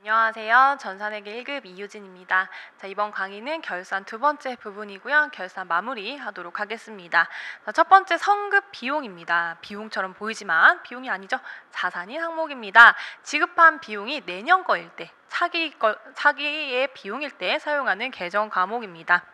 안녕하세요. 전산회계 1급 이유진입니다. 자, 이번 강의는 결산 두 번째 부분이고요. 결산 마무리 하도록 하겠습니다. 자, 첫 번째 성급 비용입니다. 비용처럼 보이지만 비용이 아니죠. 자산인 항목입니다. 지급한 비용이 내년 거일 때, 차기 거, 차기의 비용일 때 사용하는 계정 과목입니다.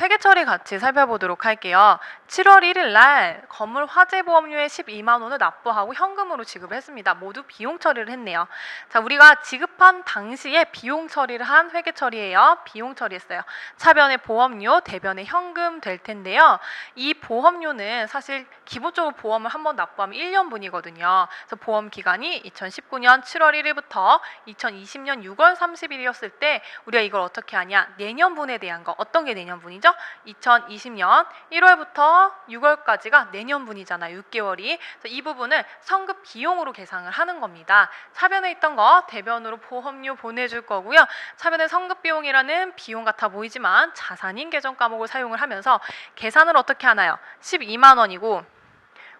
회계 처리 같이 살펴보도록 할게요. 7월 1일 날 건물 화재 보험료의 12만 원을 납부하고 현금으로 지급을 했습니다. 모두 비용 처리를 했네요. 자, 우리가 지급한 당시에 비용 처리를 한 회계 처리예요. 비용 처리했어요. 차변의 보험료, 대변의 현금 될 텐데요. 이 보험료는 사실 기본적으로 보험을 한 번 납부하면 1년분이거든요. 그래서 보험 기간이 2019년 7월 1일부터 2020년 6월 30일이었을 때 우리가 이걸 어떻게 하냐? 내년분에 대한 거 어떤 게 내년분이 죠? 2020년 1월부터 6월까지가 내년분이잖아요. 6개월이. 그래서 이 부분을 성급 비용으로 계산을 하는 겁니다. 차변에 있던 거 대변으로 보험료 보내줄 거고요. 차변의 성급 비용이라는 비용 같아 보이지만 자산인 계정 과목을 사용을 하면서 계산을 어떻게 하나요? 12만 원이고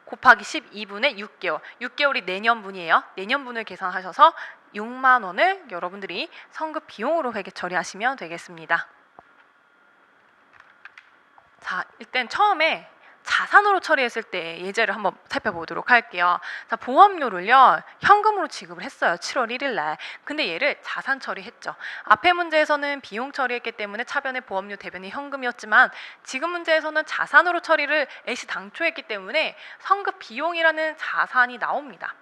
곱하기 12분의 6개월. 6개월이 내년분이에요. 내년분을 계산하셔서 6만 원을 여러분들이 성급 비용으로 회계 처리하시면 되겠습니다. 자, 일단 처음에 자산으로 처리했을 때 예제를 한번 살펴보도록 할게요. 자, 보험료를요, 현금으로 지급을 했어요. 7월 1일 날. 근데 얘를 자산 처리했죠. 앞에 문제에서는 비용 처리했기 때문에 차변의 보험료 대변이 현금이었지만 지금 문제에서는 자산으로 처리를 애시 당초 했기 때문에 성급 비용이라는 자산이 나옵니다.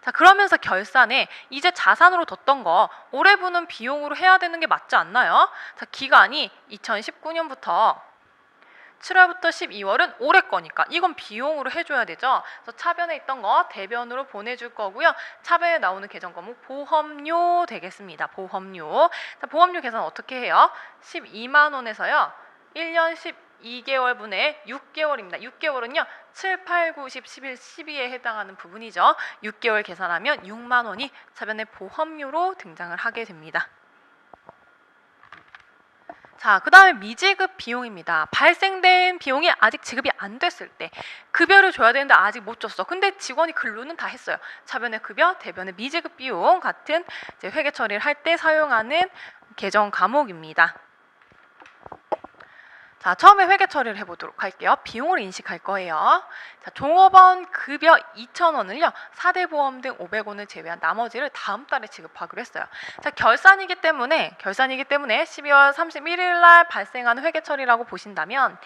자, 그러면서 결산에 이제 자산으로 뒀던 거 올해분은 비용으로 해야 되는 게 맞지 않나요? 자, 기간이 2019년부터 7월부터 12월은 올해 거니까 이건 비용으로 해줘야 되죠. 그래서 차변에 있던 거 대변으로 보내줄 거고요. 차변에 나오는 계정 과목 보험료 되겠습니다. 보험료. 자, 보험료 계산 어떻게 해요? 12만 원에서요. 1년 12개월분의 6개월입니다. 6개월은요. 7, 8, 9, 10, 11, 12에 해당하는 부분이죠. 6개월 계산하면 6만 원이 차변의 보험료로 등장을 하게 됩니다. 자, 그 다음에 미지급 비용입니다. 발생된 비용이 아직 지급이 안 됐을 때 급여를 줘야 되는데 아직 못 줬어. 근데 직원이 근로는 다 했어요. 차변의 급여, 대변의 미지급 비용 같은 이제 회계 처리를 할 때 사용하는 계정 과목입니다. 자, 처음에 회계 처리를 해보도록 할게요. 비용을 인식할 거예요. 자, 종업원 급여 2,000원을요, 4대 보험 등 500원을 제외한 나머지를 다음 달에 지급하기로 했어요. 자, 결산이기 때문에, 결산이기 때문에 12월 31일 날 발생하는 회계 처리라고 보신다면,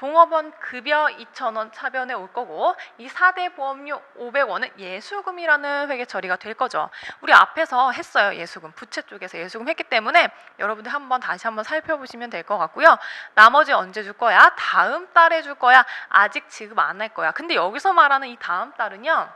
종업원 급여 2,000원 차변에 올 거고 이 4대 보험료 500원은 예수금이라는 회계 처리가 될 거죠. 우리 앞에서 했어요. 예수금. 부채 쪽에서 예수금 했기 때문에 여러분들 한번 다시 한번 살펴보시면 될 것 같고요. 나머지 언제 줄 거야? 다음 달에 줄 거야? 아직 지급 안 할 거야. 근데 여기서 말하는 이 다음 달은요.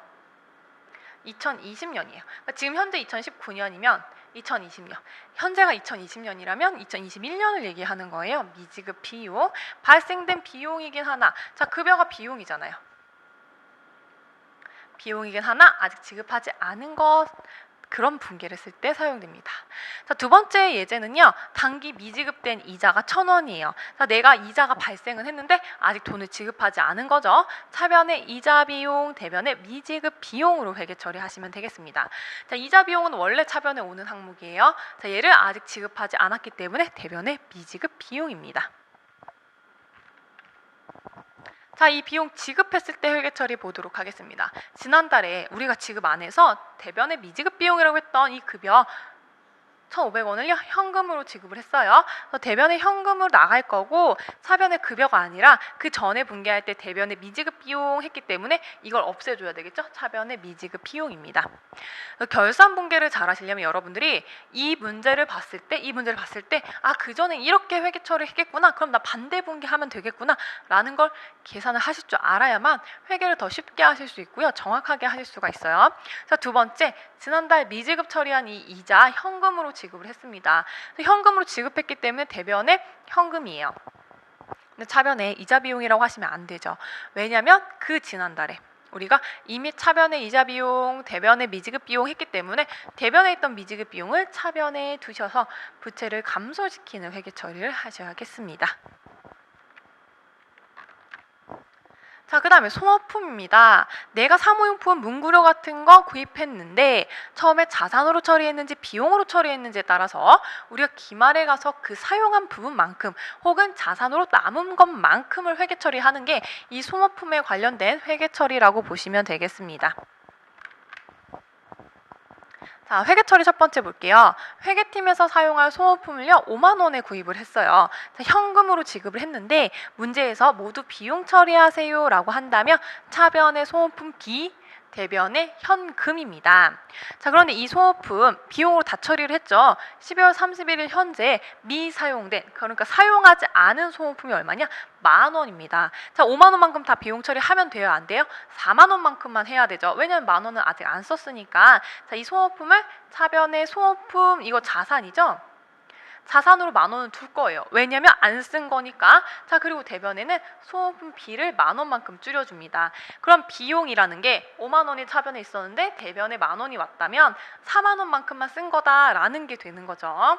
2020년이에요. 그러니까 지금 현재 2019년이면 2020년. 현재가 2020년이라면 2021년을 얘기하는 거예요. 미지급 비용. 발생된 비용이긴 하나. 자, 급여가 비용이잖아요. 비용이긴 하나 아직 지급하지 않은 것 그런 분계를 쓸 때 사용됩니다. 자, 두 번째 예제는요. 단기 미지급된 이자가 천 원이에요. 자, 내가 이자가 발생은 했는데 아직 돈을 지급하지 않은 거죠. 차변의 이자 비용, 대변의 미지급 비용으로 회계 처리하시면 되겠습니다. 자, 이자 비용은 원래 차변에 오는 항목이에요. 자, 얘를 아직 지급하지 않았기 때문에 대변의 미지급 비용입니다. 자, 이 비용 지급했을 때 회계 처리 보도록 하겠습니다. 지난달에 우리가 지급 안 해서 대변의 미지급 비용이라고 했던 이 급여 1,500원을요 현금으로 지급을 했어요. 그래서 대변의 현금으로 나갈 거고 사변의 급여가 아니라 그 전에 분계할 때 대변의 미지급 비용 했기 때문에 이걸 없애줘야 되겠죠. 차변의 미지급 비용입니다. 결산 분계를 잘 하시려면 여러분들이 이 문제를 봤을 때 이 문제를 봤을 때 아 그 전에 이렇게 회계 처리 했겠구나. 그럼 나 반대 분계하면 되겠구나라는 걸 계산을 하실 줄 알아야만 회계를 더 쉽게 하실 수 있고요. 정확하게 하실 수가 있어요. 자, 두 번째 지난달 미지급 처리한 이 이자 현금으로 지급 을 했습니다. 현금으로 지급했기 때문에 대변의 현금이에요. 근데 차변에 이자 비용이라고 하시면 안 되죠. 왜냐하면 그 지난달에 우리가 이미 차변의 이자 비용, 대변의 미지급 비용 했기 때문에 대변에 있던 미지급 비용을 차변에 두셔서 부채를 감소시키는 회계 처리를 하셔야겠습니다. 자, 그 다음에 소모품입니다. 내가 사무용품, 문구류 같은 거 구입했는데 처음에 자산으로 처리했는지 비용으로 처리했는지에 따라서 우리가 기말에 가서 그 사용한 부분만큼 혹은 자산으로 남은 것만큼을 회계 처리하는 게 이 소모품에 관련된 회계 처리라고 보시면 되겠습니다. 자, 회계 처리 첫 번째 볼게요. 회계팀에서 사용할 소모품을요, 5만 원에 구입을 했어요. 자, 현금으로 지급을 했는데 문제에서 모두 비용 처리하세요라고 한다면 차변의 소모품 기 대변의 현금입니다. 자, 그런데 이 소모품 비용으로 다 처리를 했죠. 12월 31일 현재 미사용된 그러니까 사용하지 않은 소모품이 얼마냐? 만 원입니다. 자, 5만 원만큼 다 비용 처리하면 돼요, 안 돼요? 4만 원만큼만 해야 되죠. 왜냐면 만 원은 아직 안 썼으니까. 자, 이 소모품을 차변의 소모품 이거 자산이죠? 자산으로 만 원을 둘 거예요. 왜냐면 안 쓴 거니까. 자, 그리고 대변에는 소모품비를 만 원만큼 줄여줍니다. 그럼 비용이라는 게 5만 원이 차변에 있었는데 대변에 만 원이 왔다면 4만 원만큼만 쓴 거다라는 게 되는 거죠.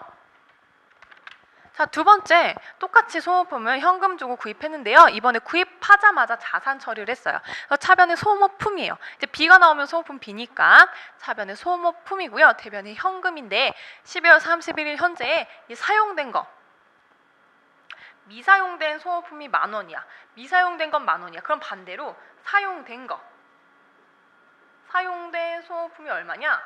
자, 두 번째, 똑같이 소모품을 현금 주고 구입했는데요. 이번에 구입하자마자 자산 처리를 했어요. 차변의 소모품이에요. 이제 비가 나오면 소모품 비니까 차변의 소모품이고요. 대변의 현금인데 12월 31일 현재 이 사용된 거 미사용된 소모품이 만 원이야. 미사용된 건 만 원이야. 그럼 반대로 사용된 거 사용된 소모품이 얼마냐?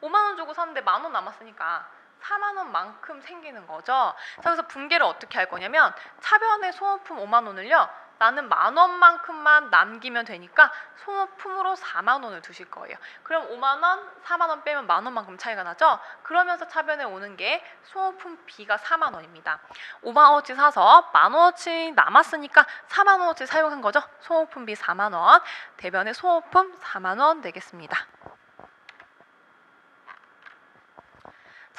5만 원 주고 샀는데 만 원 남았으니까 4만 원만큼 생기는 거죠. 자, 그래서 분계를 어떻게 할 거냐면 차변의 소모품 5만 원을요. 나는 만 원만큼만 남기면 되니까 소모품으로 4만 원을 두실 거예요. 그럼 5만 원, 4만 원 빼면 만 원만큼 차이가 나죠. 그러면서 차변에 오는 게 소모품 비가 4만 원입니다. 5만 원어치 사서 만 원어치 남았으니까 4만 원어치 사용한 거죠. 소모품비 4만 원, 대변의 소모품 4만 원 되겠습니다.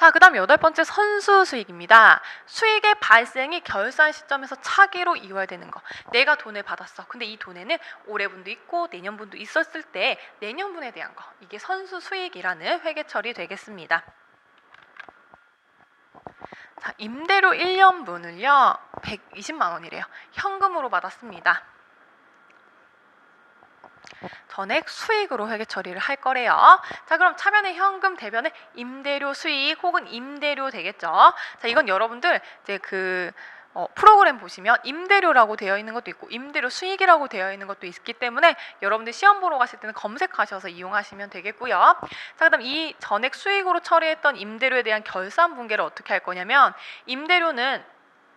자, 그 다음 여덟 번째 선수 수익입니다. 수익의 발생이 결산 시점에서 차기로 이월되는 거. 내가 돈을 받았어. 근데 이 돈에는 올해분도 있고 내년분도 있었을 때 내년분에 대한 거. 이게 선수 수익이라는 회계 처리 되겠습니다. 자, 임대료 1년분을요. 120만 원이래요. 현금으로 받았습니다. 전액 수익으로 회계 처리를 할 거래요. 자, 그럼 차변의 현금 대변의 임대료 수익 혹은 임대료 되겠죠. 자, 이건 여러분들 이제 그 어, 프로그램 보시면 임대료라고 되어 있는 것도 있고 임대료 수익이라고 되어 있는 것도 있기 때문에 여러분들 시험 보러 가실 때는 검색하셔서 이용하시면 되겠고요. 자, 그다음 이 전액 수익으로 처리했던 임대료에 대한 결산 분계를 어떻게 할 거냐면 임대료는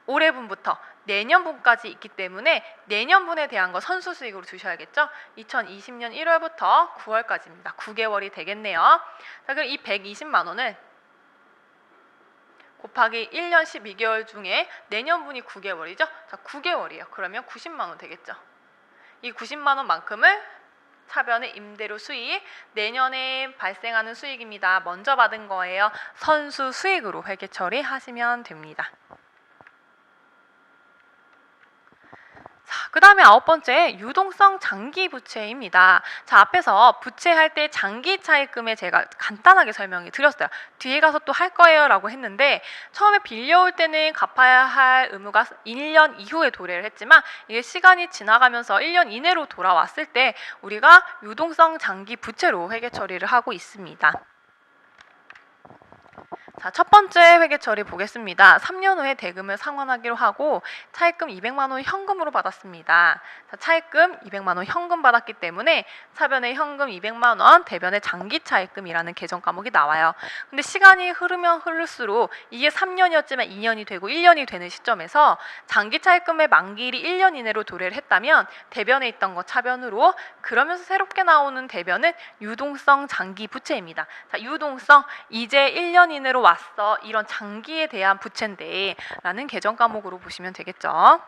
올해분부터 내년분까지 있기 때문에 내년분에 대한 거 선수 수익으로 주셔야겠죠. 2020년 1월부터 9월까지입니다. 9개월이 되겠네요. 자, 그럼 이 120만 원을 곱하기 1년 12개월 중에 내년분이 9개월이죠. 자, 9개월이에요. 그러면 90만 원 되겠죠. 이 90만 원만큼을 차변의 임대료 수익 내년에 발생하는 수익입니다. 먼저 받은 거예요. 선수 수익으로 회계 처리하시면 됩니다. 그 다음에 아홉 번째 유동성 장기 부채입니다. 자 앞에서 부채할 때 장기 차입금에 제가 간단하게 설명이 드렸어요. 뒤에 가서 또 할 거예요라고 했는데 처음에 빌려올 때는 갚아야 할 의무가 1년 이후에 도래를 했지만 이게 시간이 지나가면서 1년 이내로 돌아왔을 때 우리가 유동성 장기 부채로 회계 처리를 하고 있습니다. 자, 첫 번째 회계 처리 보겠습니다. 3년 후에 대금을 상환하기로 하고 차입금 200만 원 현금으로 받았습니다. 자, 차입금 200만 원 현금 받았기 때문에 차변에 현금 200만 원, 대변에 장기 차입금이라는 계정 과목이 나와요. 근데 시간이 흐르면 흐를수록 이게 3년이었지만 2년이 되고 1년이 되는 시점에서 장기 차입금의 만기일이 1년 이내로 도래를 했다면 대변에 있던 거 차변으로 그러면서 새롭게 나오는 대변은 유동성 장기 부채입니다. 자, 유동성 이제 1년 이내로 왔어. 이런 장기에 대한 부채인데 라는 계정 과목으로 보시면 되겠죠.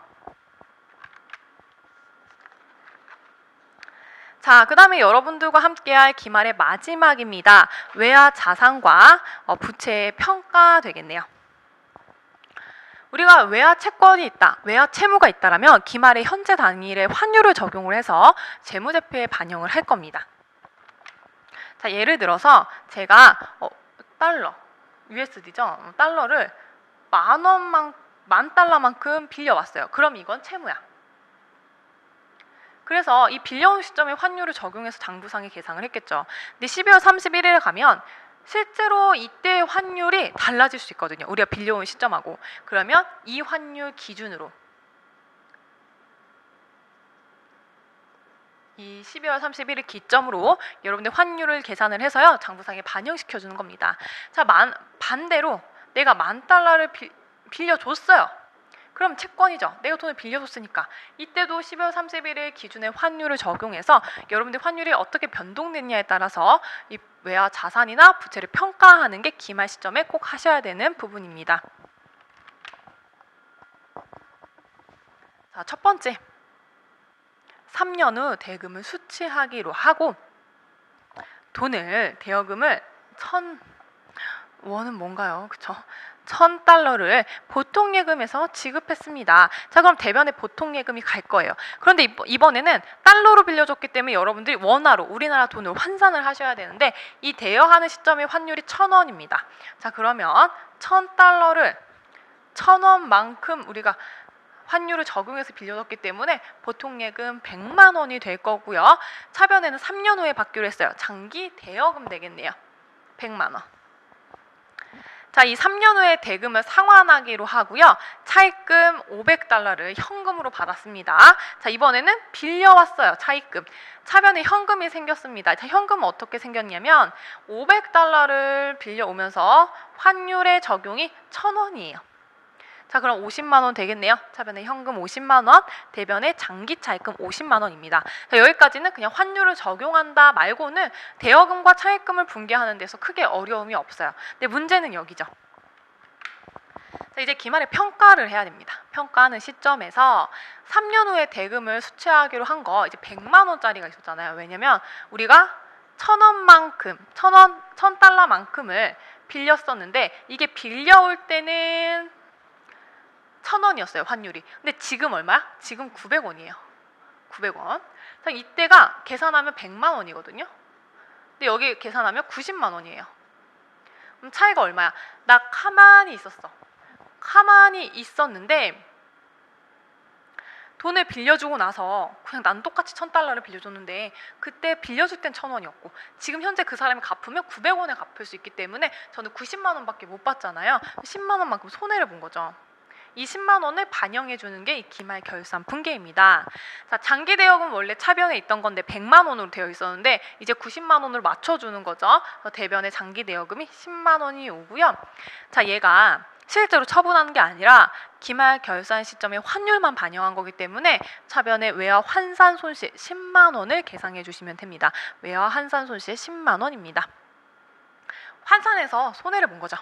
자, 그 다음에 여러분들과 함께할 기말의 마지막입니다. 외화 자산과 어, 부채의 평가 되겠네요. 우리가 외화 채권이 있다, 외화 채무가 있다라면 기말의 현재 단일의 환율을 적용을 해서 재무제표에 반영을 할 겁니다. 자, 예를 들어서 제가 어, 달러, USD죠. 달러를 만 원만 만 달러만큼 빌려왔어요. 그럼 이건 채무야. 그래서 이 빌려온 시점에 환율을 적용해서 장부상에 계상을 했겠죠. 근데 12월 31일에 가면 실제로 이때 환율이 달라질 수 있거든요. 우리가 빌려온 시점하고 그러면 이 환율 기준으로 이 12월 31일 기점으로 여러분들 환율을 계산을 해서요 장부상에 반영시켜 주는 겁니다. 자 만, 반대로 내가 만 달러를 빌, 빌려줬어요. 그럼 채권이죠. 내가 돈을 빌려줬으니까 이때도 12월 31일 기준의 환율을 적용해서 여러분들 환율이 어떻게 변동됐냐에 따라서 이 외화 자산이나 부채를 평가하는 게 기말 시점에 꼭 하셔야 되는 부분입니다. 자, 첫 번째. 3년 후 대금을 수취하기로 하고 돈을 대여금을 천 원은 뭔가요? 그쵸? 천 달러를 보통 예금에서 지급했습니다. 자, 그럼 대변에 보통 예금이 갈 거예요. 그런데 이번- 이번에는 달러로 빌려줬기 때문에 여러분들이 원화로 우리나라 돈으로 환산을 하셔야 되는데 이 대여하는 시점의 환율이 천 원입니다. 자, 그러면 천 달러를 천 원만큼 우리가 환율을 적용해서 빌려줬기 때문에 보통 예금 100만 원이 될 거고요. 차변에는 3년 후에 받기로 했어요. 장기 대여금 되겠네요. 100만 원. 자, 이 3년 후에 대금을 상환하기로 하고요. 차입금 500달러를 현금으로 받았습니다. 자, 이번에는 빌려왔어요. 차입금. 차변에 현금이 생겼습니다. 자, 현금은 어떻게 생겼냐면 500달러를 빌려오면서 환율의 적용이 1000원이에요. 자, 그럼 50만 원 되겠네요. 차변에 현금 50만 원, 대변에 장기 차입금 50만 원입니다. 자, 여기까지는 그냥 환율을 적용한다 말고는 대여금과 차입금을 분개하는 데서 크게 어려움이 없어요. 근데 문제는 여기죠. 자, 이제 기말에 평가를 해야 됩니다. 평가하는 시점에서 3년 후에 대금을 수취하기로 한 거 이제 100만 원짜리가 있었잖아요. 왜냐면 우리가 천 원만큼, 천 원, 천 달러만큼을 빌렸었는데 이게 빌려올 때는 천 원이었어요 환율이. 근데 지금 얼마야? 지금 900원이에요. 900원. 자, 이때가 계산하면 100만 원이거든요. 근데 여기 계산하면 90만 원이에요. 그럼 차이가 얼마야? 나 가만히 있었어. 가만히 있었는데 돈을 빌려주고 나서 그냥 난 똑같이 천 달러를 빌려줬는데 그때 빌려줄 땐 천 원이었고 지금 현재 그 사람이 갚으면 900원에 갚을 수 있기 때문에 저는 90만 원밖에 못 받잖아요. 10만 원만큼 손해를 본 거죠. 이 10만 원을 반영해 주는 게 이 기말 결산 분계입니다. 자, 장기 대여금 원래 차변에 있던 건데 100만 원으로 되어 있었는데 이제 90만 원으로 맞춰 주는 거죠. 대변의 장기 대여금이 10만 원이 오고요. 자, 얘가 실제로 처분하는 게 아니라 기말 결산 시점에 환율만 반영한 거기 때문에 차변의 외화 환산 손실 10만 원을 계산해 주시면 됩니다. 외화 환산 손실 10만 원입니다. 환산해서 손해를 본 거죠.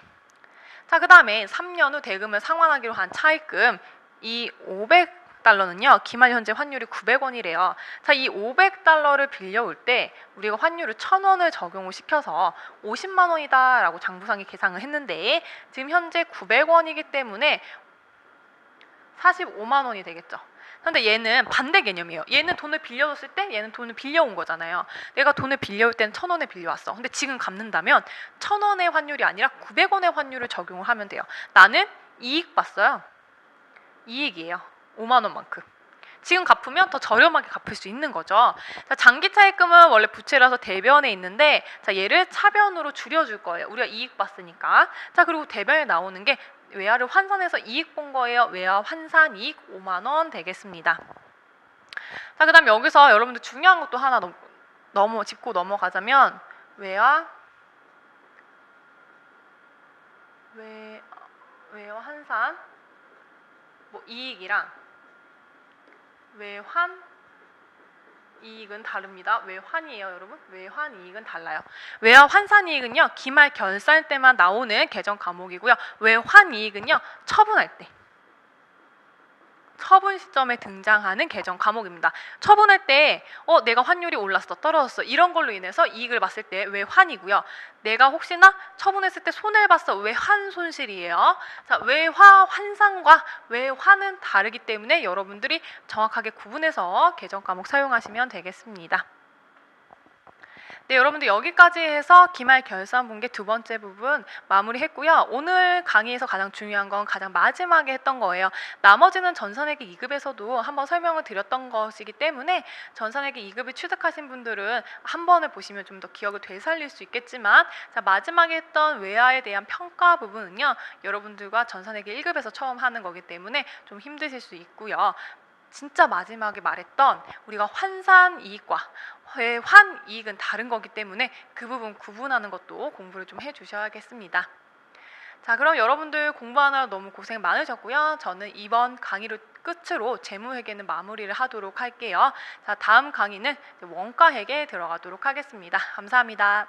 자, 그 다음에 3년 후 대금을 상환하기로 한 차입금 이 500 달러는요, 기말 현재 환율이 900원이래요. 자, 이 500달러를 빌려올 때 우리가 환율을 1000원을 적용을 시켜서 50만 원이다라고 장부상에 계산을 했는데 지금 현재 900원이기 때문에 45만 원이 되겠죠. 근데 얘는 반대 개념이에요. 얘는 돈을 빌려줬을 때 얘는 돈을 빌려온 거잖아요. 내가 돈을 빌려올 때는 천 원에 빌려왔어. 근데 지금 갚는다면 천 원의 환율이 아니라 900원의 환율을 적용을 하면 돼요. 나는 이익 봤어요. 이익이에요. 5만 원만큼. 지금 갚으면 더 저렴하게 갚을 수 있는 거죠. 자, 장기 차입금은 원래 부채라서 대변에 있는데 자, 얘를 차변으로 줄여줄 거예요. 우리가 이익 봤으니까. 자, 그리고 대변에 나오는 게 외화를 환산해서 이익 본 거예요. 외화 환산 이익 5만 원 되겠습니다. 자, 그다음 여기서 여러분들 중요한 것도 하나 넘, 넘어 짚고 넘어가자면 외화 외 외화 환산 뭐 이익이랑 외환 이익은 다릅니다. 외환이에요, 여러분. 외환 이익은 달라요. 외화 환산 이익은요 기말 결산 때만 나오는 계정 과목이고요. 외환 이익은요 처분할 때 처분 시점에 등장하는 계정 과목입니다. 처분할 때 어, 내가 환율이 올랐어, 떨어졌어 이런 걸로 인해서 이익을 봤을 때 외환이고요. 내가 혹시나 처분했을 때 손해를 봤어 외환 손실이에요. 자, 외화 환산과 외환은 다르기 때문에 여러분들이 정확하게 구분해서 계정 과목 사용하시면 되겠습니다. 네, 여러분들 여기까지 해서 기말 결산 분계 두 번째 부분 마무리했고요. 오늘 강의에서 가장 중요한 건 가장 마지막에 했던 거예요. 나머지는 전산회계 2급에서도 한번 설명을 드렸던 것이기 때문에 전산회계 2급을 취득하신 분들은 한 번을 보시면 좀 더 기억을 되살릴 수 있겠지만 자, 마지막에 했던 외화에 대한 평가 부분은요. 여러분들과 전산회계 1급에서 처음 하는 거기 때문에 좀 힘드실 수 있고요. 진짜 마지막에 말했던 우리가 환산 이익과 회환 이익은 다른 거기 때문에 그 부분 구분하는 것도 공부를 좀 해주셔야겠습니다. 자, 그럼 여러분들 공부하느라 너무 고생 많으셨고요. 저는 이번 강의를 끝으로 재무회계는 마무리를 하도록 할게요. 자, 다음 강의는 원가회계에 들어가도록 하겠습니다. 감사합니다.